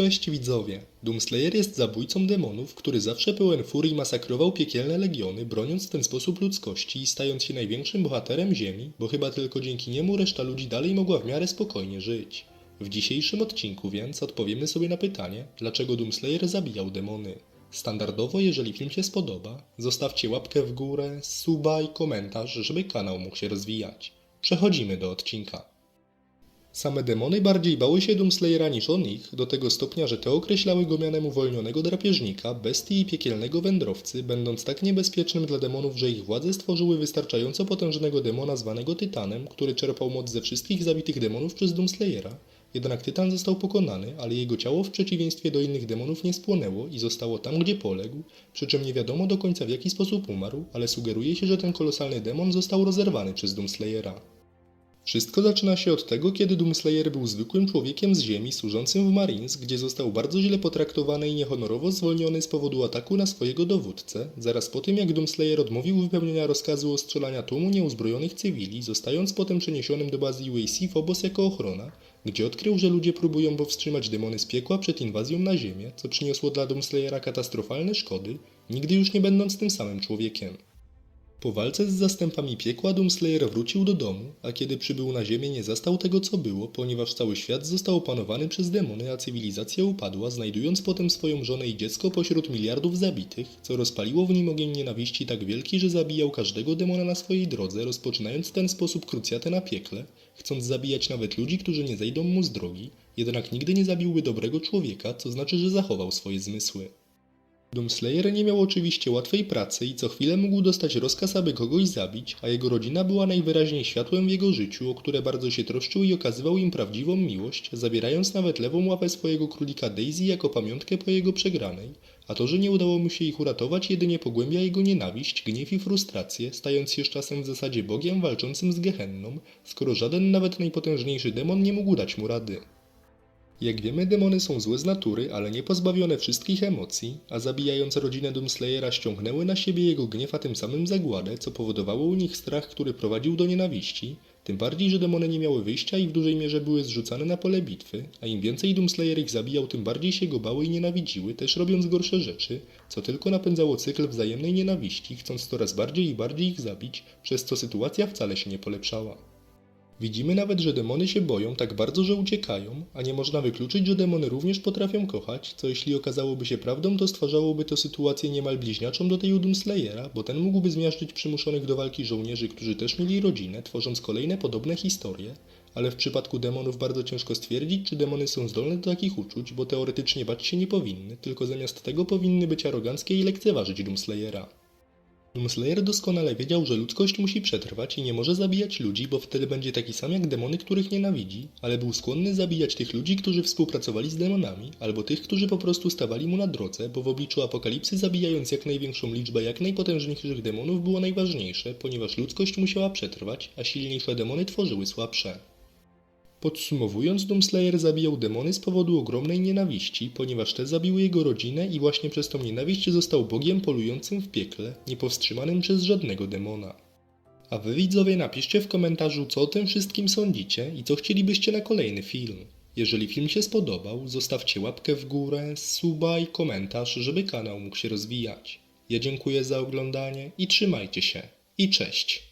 Cześć widzowie! Doomslayer jest zabójcą demonów, który zawsze pełen furii masakrował piekielne legiony, broniąc w ten sposób ludzkości i stając się największym bohaterem Ziemi, bo chyba tylko dzięki niemu reszta ludzi dalej mogła w miarę spokojnie żyć. W dzisiejszym odcinku więc odpowiemy sobie na pytanie, dlaczego Doomslayer zabijał demony. Standardowo, jeżeli film się spodoba, zostawcie łapkę w górę, suba i komentarz, żeby kanał mógł się rozwijać. Przechodzimy do odcinka. Same demony bardziej bały się Doomslayera niż on ich, do tego stopnia, że te określały go mianem uwolnionego drapieżnika, bestii i piekielnego wędrowcy, będąc tak niebezpiecznym dla demonów, że ich władze stworzyły wystarczająco potężnego demona zwanego Tytanem, który czerpał moc ze wszystkich zabitych demonów przez Doomslayera. Jednak Tytan został pokonany, ale jego ciało w przeciwieństwie do innych demonów nie spłonęło i zostało tam, gdzie poległ, przy czym nie wiadomo do końca w jaki sposób umarł, ale sugeruje się, że ten kolosalny demon został rozerwany przez Doomslayera. Wszystko zaczyna się od tego, kiedy Doomslayer był zwykłym człowiekiem z Ziemi służącym w Marines, gdzie został bardzo źle potraktowany i niehonorowo zwolniony z powodu ataku na swojego dowódcę, zaraz po tym jak Doomslayer odmówił wypełnienia rozkazu ostrzelania tłumu nieuzbrojonych cywili, zostając potem przeniesionym do bazy UAC Phobos jako ochrona, gdzie odkrył, że ludzie próbują powstrzymać demony z piekła przed inwazją na Ziemię, co przyniosło dla Doomslayera katastrofalne szkody, nigdy już nie będąc tym samym człowiekiem. Po walce z zastępami piekła Doomslayer wrócił do domu, a kiedy przybył na ziemię nie zastał tego co było, ponieważ cały świat został opanowany przez demony, a cywilizacja upadła, znajdując potem swoją żonę i dziecko pośród miliardów zabitych, co rozpaliło w nim ogień nienawiści tak wielki, że zabijał każdego demona na swojej drodze, rozpoczynając w ten sposób krucjatę na piekle, chcąc zabijać nawet ludzi, którzy nie zejdą mu z drogi, jednak nigdy nie zabiłby dobrego człowieka, co znaczy, że zachował swoje zmysły. Doomslayer nie miał oczywiście łatwej pracy i co chwilę mógł dostać rozkaz, aby kogoś zabić, a jego rodzina była najwyraźniej światłem w jego życiu, o które bardzo się troszczył i okazywał im prawdziwą miłość, zabierając nawet lewą łapę swojego królika Daisy jako pamiątkę po jego przegranej, a to, że nie udało mu się ich uratować, jedynie pogłębia jego nienawiść, gniew i frustrację, stając się czasem w zasadzie Bogiem walczącym z Gehenną, skoro żaden nawet najpotężniejszy demon nie mógł dać mu rady. Jak wiemy, demony są złe z natury, ale nie pozbawione wszystkich emocji, a zabijając rodzinę Doomslayera ściągnęły na siebie jego gniew, a tym samym zagładę, co powodowało u nich strach, który prowadził do nienawiści, tym bardziej, że demony nie miały wyjścia i w dużej mierze były zrzucane na pole bitwy, a im więcej Doomslayer ich zabijał, tym bardziej się go bały i nienawidziły, też robiąc gorsze rzeczy, co tylko napędzało cykl wzajemnej nienawiści, chcąc coraz bardziej i bardziej ich zabić, przez co sytuacja wcale się nie polepszała. Widzimy nawet, że demony się boją tak bardzo, że uciekają, a nie można wykluczyć, że demony również potrafią kochać, co jeśli okazałoby się prawdą, to stwarzałoby to sytuację niemal bliźniaczą do tej u Doomslayera, bo ten mógłby zmiażdżyć przymuszonych do walki żołnierzy, którzy też mieli rodzinę, tworząc kolejne podobne historie, ale w przypadku demonów bardzo ciężko stwierdzić, czy demony są zdolne do takich uczuć, bo teoretycznie bać się nie powinny, tylko zamiast tego powinny być aroganckie i lekceważyć Doomslayera. Doomslayer doskonale wiedział, że ludzkość musi przetrwać i nie może zabijać ludzi, bo wtedy będzie taki sam jak demony, których nienawidzi, ale był skłonny zabijać tych ludzi, którzy współpracowali z demonami, albo tych, którzy po prostu stawali mu na drodze, bo w obliczu apokalipsy zabijając jak największą liczbę jak najpotężniejszych demonów było najważniejsze, ponieważ ludzkość musiała przetrwać, a silniejsze demony tworzyły słabsze. Podsumowując, Doomslayer zabijał demony z powodu ogromnej nienawiści, ponieważ te zabiły jego rodzinę i właśnie przez tą nienawiść został bogiem polującym w piekle, niepowstrzymanym przez żadnego demona. A wy widzowie napiszcie w komentarzu co o tym wszystkim sądzicie i co chcielibyście na kolejny film. Jeżeli film się spodobał, zostawcie łapkę w górę, suba i komentarz, żeby kanał mógł się rozwijać. Ja dziękuję za oglądanie i trzymajcie się. I cześć!